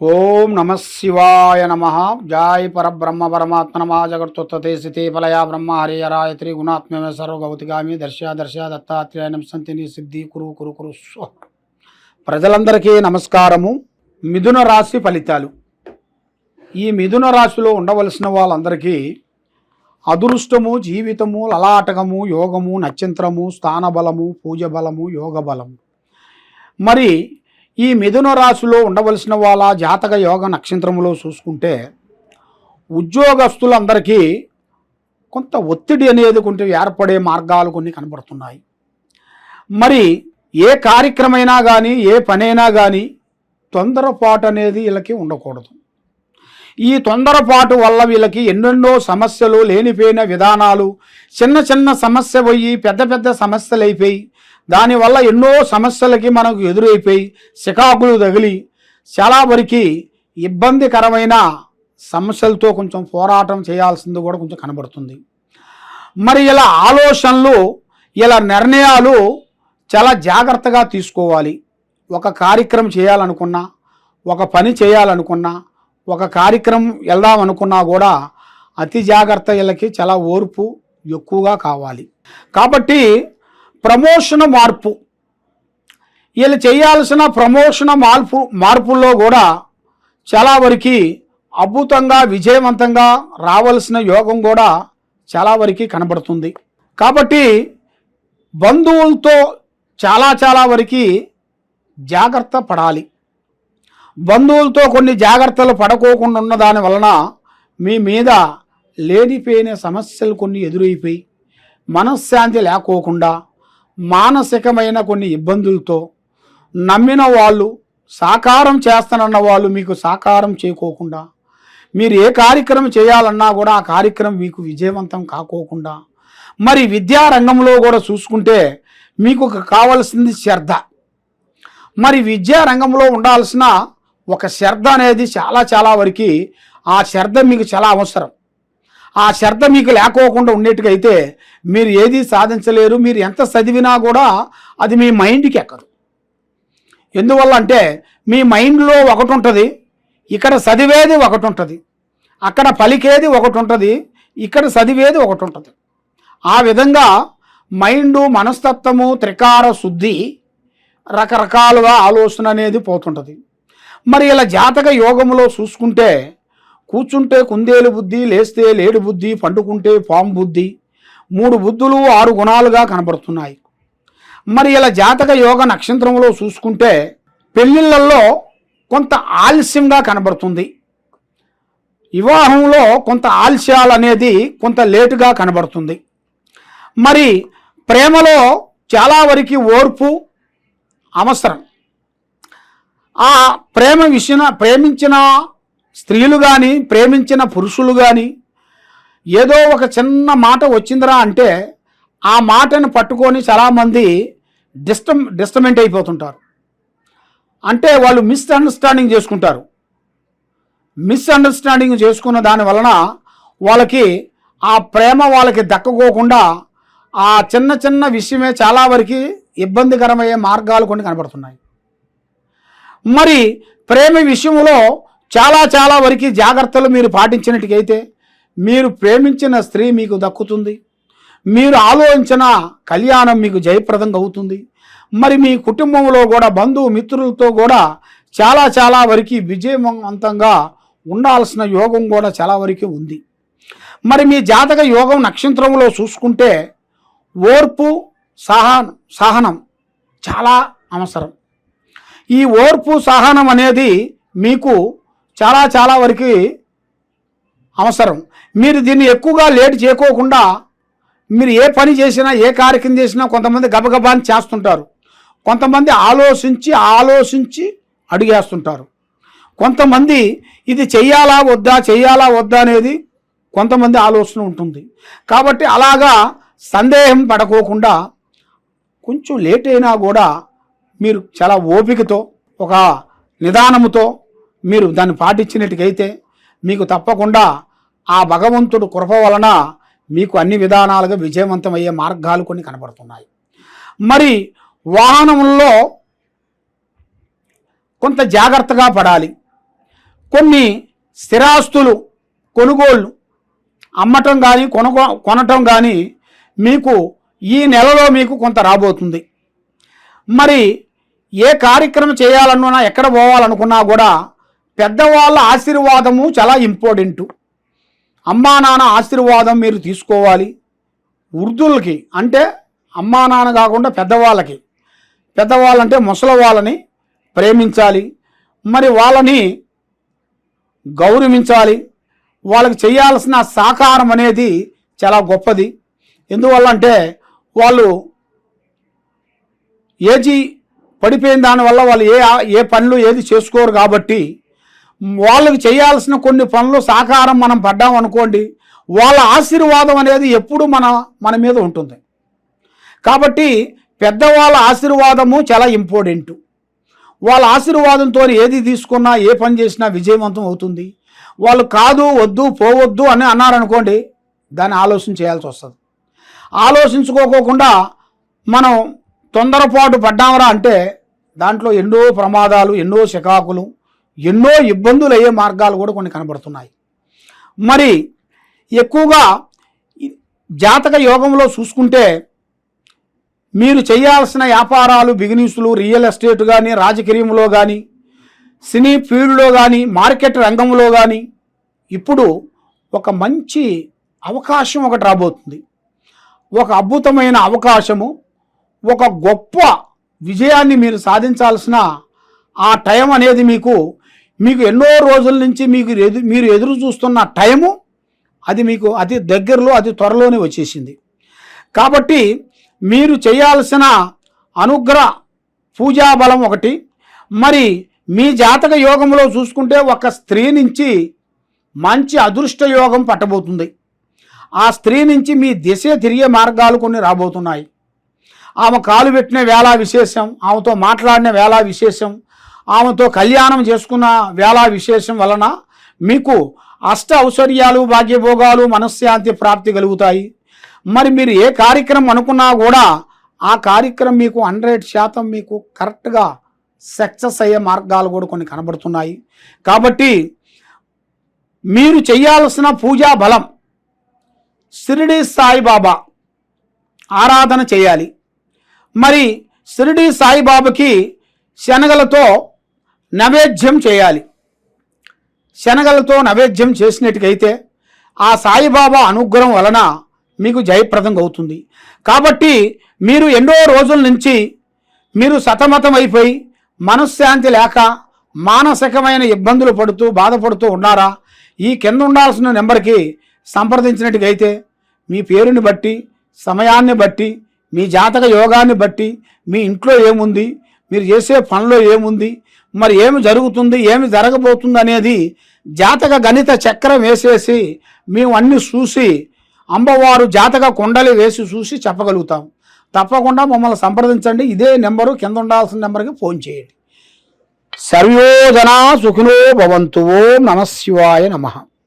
ఓం నమ శివాయ నమ. జాయ్ పరబ్రహ్మ పరమాత్మ నమా. జగత్తుత్తే స్థితి ఫలయా బ్రహ్మ హరియరాయ త్రిగుణాత్మ్యమే సర్వగౌతిగామి దర్శ దర్శ దత్తాత్రేయ సంతిని సిద్ధి కురు కురు కురు. స్వ ప్రజలందరికీ నమస్కారము. మిథున రాశి ఫలితాలు. ఈ మిథున రాశిలో ఉండవలసిన వాళ్ళందరికీ అదృష్టము జీవితము లలాటకము యోగము నక్షత్రము స్థానబలము పూజ బలము యోగ బలము మరి ఈ మిథున రాశిలో ఉండవలసిన వాళ్ళ జాతక యోగ నక్షత్రములో చూసుకుంటే ఉద్యోగస్తులందరికీ కొంత ఒత్తిడి అనేది కొంచెం ఏర్పడే మార్గాలు కొన్ని కనబడుతున్నాయి. మరి ఏ కార్యక్రమైనా కానీ ఏ పనైనా కానీ తొందరపాటు అనేది వీళ్ళకి ఉండకూడదు. ఈ తొందరపాటు వల్ల వీళ్ళకి ఎన్నెన్నో సమస్యలు లేనిపోయిన విధానాలు చిన్న చిన్న సమస్య పోయి పెద్ద పెద్ద సమస్యలు అయిపోయి దానివల్ల ఎన్నో సమస్యలకి మనకు ఎదురైపోయి సికాకులు తగిలి చాలా వరకు ఇబ్బందికరమైన సమస్యలతో కొంచెం పోరాటం చేయాల్సింది కూడా కొంచెం కనబడుతుంది. మరి ఇలా ఆలోచనలు ఇలా నిర్ణయాలు చాలా జాగ్రత్తగా తీసుకోవాలి. ఒక కార్యక్రమం చేయాలనుకున్నా ఒక పని చేయాలనుకున్నా ఒక కార్యక్రమం వెళ్దాం అనుకున్నా కూడా అతి జాగ్రత్త వీళ్ళకి చాలా ఓర్పు ఎక్కువగా కావాలి. కాబట్టి ప్రమోషన్ మార్పు. వీళ్ళు చేయాల్సిన ప్రమోషన్ మార్పు మార్పుల్లో కూడా చాలా వరకు అద్భుతంగా విజయవంతంగా రావాల్సిన యోగం కూడా చాలా వరకు కనబడుతుంది. కాబట్టి బంధువులతో చాలా చాలా వరకు జాగ్రత్త పడాలి. బంధువులతో కొన్ని జాగ్రత్తలు పడుకోకుండా ఉన్న దాని వలన మీ మీద లేనిపోయిన సమస్యలు కొన్ని ఎదురైపోయి మనశ్శాంతి లేకోకుండా మానసికమైన కొన్ని ఇబ్బందులతో నమ్మిన వాళ్ళు సాకారం చేస్తానన్న వాళ్ళు మీకు సాకారం చేయకోకుండా మీరు ఏ కార్యక్రమం చేయాలన్నా కూడా ఆ కార్యక్రమం మీకు విజయవంతం కాకోకుండా మరి విద్యారంగంలో కూడా చూసుకుంటే మీకు కావాల్సింది శ్రద్ధ. మరి విద్యారంగంలో ఉండాల్సిన ఒక శ్రద్ధ అనేది చాలా చాలా వరకు ఆ శ్రద్ధ మీకు చాలా అవసరం. ఆ శ్రద్ధ మీకు లేకోకుండా ఉండేట్టుకైతే మీరు ఏది సాధించలేరు మీరు ఎంత చదివినా కూడా అది మీ మైండ్కి ఎక్కదు. ఎందువల్ల అంటే మీ మైండ్లో ఒకటి ఉంటుంది ఇక్కడ చదివేది ఒకటి ఉంటుంది అక్కడ పలికేది ఒకటి ఉంటుంది ఇక్కడ చదివేది ఒకటి ఉంటుంది ఆ విధంగా మైండు మనస్తత్వము త్రికార శుద్ధి రకరకాలుగా ఆలోచన అనేది పోతుంటుంది. మరి ఇలా జాతక యోగంలో చూసుకుంటే కూర్చుంటే కుందేలు బుద్ధి లేస్తే లేడు బుద్ధి పండుకుంటే పాము బుద్ధి. మూడు బుద్ధులు ఆరు గుణాలుగా కనబడుతున్నాయి. మరి ఇలా జాతక యోగ నక్షత్రంలో చూసుకుంటే పెళ్ళిళ్ళల్లో కొంత ఆలస్యంగా కనబడుతుంది. వివాహంలో కొంత ఆలస్యాలు అనేది కొంత లేటుగా కనబడుతుంది. మరి ప్రేమలో చాలా వరకు ఓర్పు అవసరం. ఆ ప్రేమ విషయ ప్రేమించిన స్త్రీలు కానీ ప్రేమించిన పురుషులు కానీ ఏదో ఒక చిన్న మాట వచ్చిందిరా అంటే ఆ మాటను పట్టుకొని చాలామంది డిస్టమ్ డిస్టమెంట్ అయిపోతుంటారు. అంటే వాళ్ళు మిస్అండర్స్టాండింగ్ చేసుకుంటారు. మిస్అండర్స్టాండింగ్ చేసుకున్న దాని వలన వాళ్ళకి ఆ ప్రేమ వాళ్ళకి దక్కకోకుండా ఆ చిన్న చిన్న విషయమే చాలా వరకు ఇబ్బందికరమయ్యే మార్గాలు కొన్ని కనబడుతున్నాయి. మరి ప్రేమ విషయంలో చాలా చాలా వరకు జాగ్రత్తలు మీరు పాటించినట్టుకైతే మీరు ప్రేమించిన స్త్రీ మీకు దక్కుతుంది. మీరు ఆలోచించిన కళ్యాణం మీకు జయప్రదంగా అవుతుంది. మరి మీ కుటుంబంలో కూడా బంధువు మిత్రులతో కూడా చాలా చాలా వరకు విజయవంతంగా ఉండాల్సిన యోగం కూడా చాలా వరకు ఉంది. మరి మీ జాతక యోగం నక్షత్రంలో చూసుకుంటే ఓర్పు సహనం సహనం చాలా అవసరం. ఈ ఓర్పు సహనం అనేది మీకు చాలా చాలా వరకు అవసరం. మీరు దీన్ని ఎక్కువగా లేట్ చేయకోకుండా మీరు ఏ పని చేసినా ఏ కార్యక్రమం చేసినా కొంతమంది గబగబాని చేస్తుంటారు. కొంతమంది ఆలోచించి ఆలోచించి అడిగేస్తుంటారు. కొంతమంది ఇది చెయ్యాలా వద్దా చెయ్యాలా వద్దా అనేది కొంతమంది ఆలోచన ఉంటుంది. కాబట్టి అలాగా సందేహం పడకోకుండా కొంచెం లేట్ అయినా కూడా మీరు చాలా ఓపికతో ఒక నిదానముతో మీరు దాన్ని పాటించినట్టుకైతే మీకు తప్పకుండా ఆ భగవంతుడు కృప వలన మీకు అన్ని విధానాలుగా విజయవంతమయ్యే మార్గాలు కొన్ని కనబడుతున్నాయి. మరి వాహనంలో కొంత జాగ్రత్తగా పడాలి. కొన్ని స్థిరాస్తులు కొనుగోళ్ళు అమ్మటం కానీ కొనుగో కొనటం కానీ మీకు ఈ నెలలో మీకు కొంత రాబోతుంది. మరి ఏ కార్యక్రమం చేయాలనుకున్నా ఎక్కడ పోవాలనుకున్నా కూడా పెద్దవాళ్ళ ఆశీర్వాదము చాలా ఇంపార్టెంట్. అమ్మా నాన్న ఆశీర్వాదం మీరు తీసుకోవాలి. వృద్ధులకి అంటే అమ్మా నాన్న కాకుండా పెద్దవాళ్ళకి. పెద్దవాళ్ళంటే ముసలి వాళ్ళని ప్రేమించాలి. మరి వాళ్ళని గౌరవించాలి. వాళ్ళకి చేయాల్సిన సహకారం అనేది చాలా గొప్పది. ఎందువల్ల అంటే వాళ్ళు ఏజీ పడిపోయిన దానివల్ల వాళ్ళు ఏ ఏ పనులు ఏది చేసుకోరు కాబట్టి వాళ్ళకి చేయాల్సిన కొన్ని పనులు సహకారం మనం పడ్డాం అనుకోండి వాళ్ళ ఆశీర్వాదం అనేది ఎప్పుడు మన మన మీద ఉంటుంది. కాబట్టి పెద్దవాళ్ళ ఆశీర్వాదము చాలా ఇంపార్టెంట్. వాళ్ళ ఆశీర్వాదంతో ఏది తీసుకున్నా ఏ పని చేసినా విజయవంతం అవుతుంది. వాళ్ళు కాదు వద్దు పోవద్దు అని అన్నారనుకోండి దాన్ని ఆలోచన చేయాల్సి వస్తుంది. ఆలోచించుకోకుండా మనం తొందరపాటు పడ్డామరా అంటే దాంట్లో ఎన్నో ప్రమాదాలు ఎన్నో శకాకులు ఎన్నో ఇబ్బందులు అయ్యే మార్గాలు కూడా కొన్ని కనబడుతున్నాయి. మరి ఎక్కువగా జాతక యోగంలో చూసుకుంటే మీరు చేయాల్సిన వ్యాపారాలు బిజినెస్లు రియల్ ఎస్టేట్ కానీ రాజకీయంలో కానీ సినీ ఫీల్డ్లో కానీ మార్కెట్ రంగంలో కానీ ఇప్పుడు ఒక మంచి అవకాశం ఒకటి రాబోతుంది. ఒక అద్భుతమైన అవకాశము ఒక గొప్ప విజయాన్ని మీరు సాధించాల్సిన ఆ టైం అనేది మీకు మీకు ఎన్నో రోజుల నుంచి మీకు ఎదు మీరు ఎదురు చూస్తున్న టైము అది మీకు అతి దగ్గరలో అతి త్వరలోనే వచ్చేసింది. కాబట్టి మీరు చేయాల్సిన అనుగ్రహ పూజా బలం ఒకటి. మరి మీ జాతక యోగంలో చూసుకుంటే ఒక స్త్రీ నుంచి మంచి అదృష్ట యోగం పట్టబోతుంది. ఆ స్త్రీ నుంచి మీ దిశ తిరిగే మార్గాలు కొన్ని రాబోతున్నాయి. ఆమె కాలు పెట్టిన వేళ విశేషం ఆమెతో మాట్లాడిన వేళ విశేషం ఆమెతో కళ్యాణం చేసుకున్న వేళ విశేషం వలన మీకు అష్ట ఔశ్వర్యాలు భాగ్యభోగాలు మనశ్శాంతి ప్రాప్తి కలుగుతాయి. మరి మీరు ఏ కార్యక్రమం అనుకున్నా కూడా ఆ కార్యక్రమం మీకు హండ్రెడ్ శాతం మీకు కరెక్ట్గా సక్సెస్ అయ్యే మార్గాలు కూడా కొన్ని కనబడుతున్నాయి. కాబట్టి మీరు చేయాల్సిన పూజా బలం షిరిడి సాయిబాబా ఆరాధన చేయాలి. మరి షిరిడి సాయిబాబాకి శనగలతో నైవేద్యం చేయాలి. శనగలతో నైవేద్యం చేసినట్టుకైతే ఆ సాయిబాబా అనుగ్రహం వలన మీకు జయప్రదం అవుతుంది కాబట్టి మీరు ఎన్నో రోజుల నుంచి మీరు సతమతం అయిపోయి మనశ్శాంతి లేక మానసికమైన ఇబ్బందులు పడుతూ బాధపడుతూ ఉన్నారా? ఈ కింద ఉండాల్సిన నెంబర్కి సంప్రదించినట్టుగైతే మీ పేరుని బట్టి సమయాన్ని బట్టి మీ జాతక యోగాన్ని బట్టి మీ ఇంట్లో ఏముంది? మీరు చేసే పనిలో ఏముంది? మరి ఏమి జరుగుతుంది ఏమి జరగబోతుంది అనేది జాతక గణిత చక్రం వేసేసి మేము అన్ని చూసి అమ్మవారు జాతక కుండలి వేసి చూసి చెప్పగలుగుతాం. తప్పకుండా మమ్మల్ని సంప్రదించండి. ఇదే నెంబరు కింద ఉండాల్సిన నెంబర్కి ఫోన్ చేయండి. సర్వోజనా సుఖినో భవంతు. ఓం నమ నమః.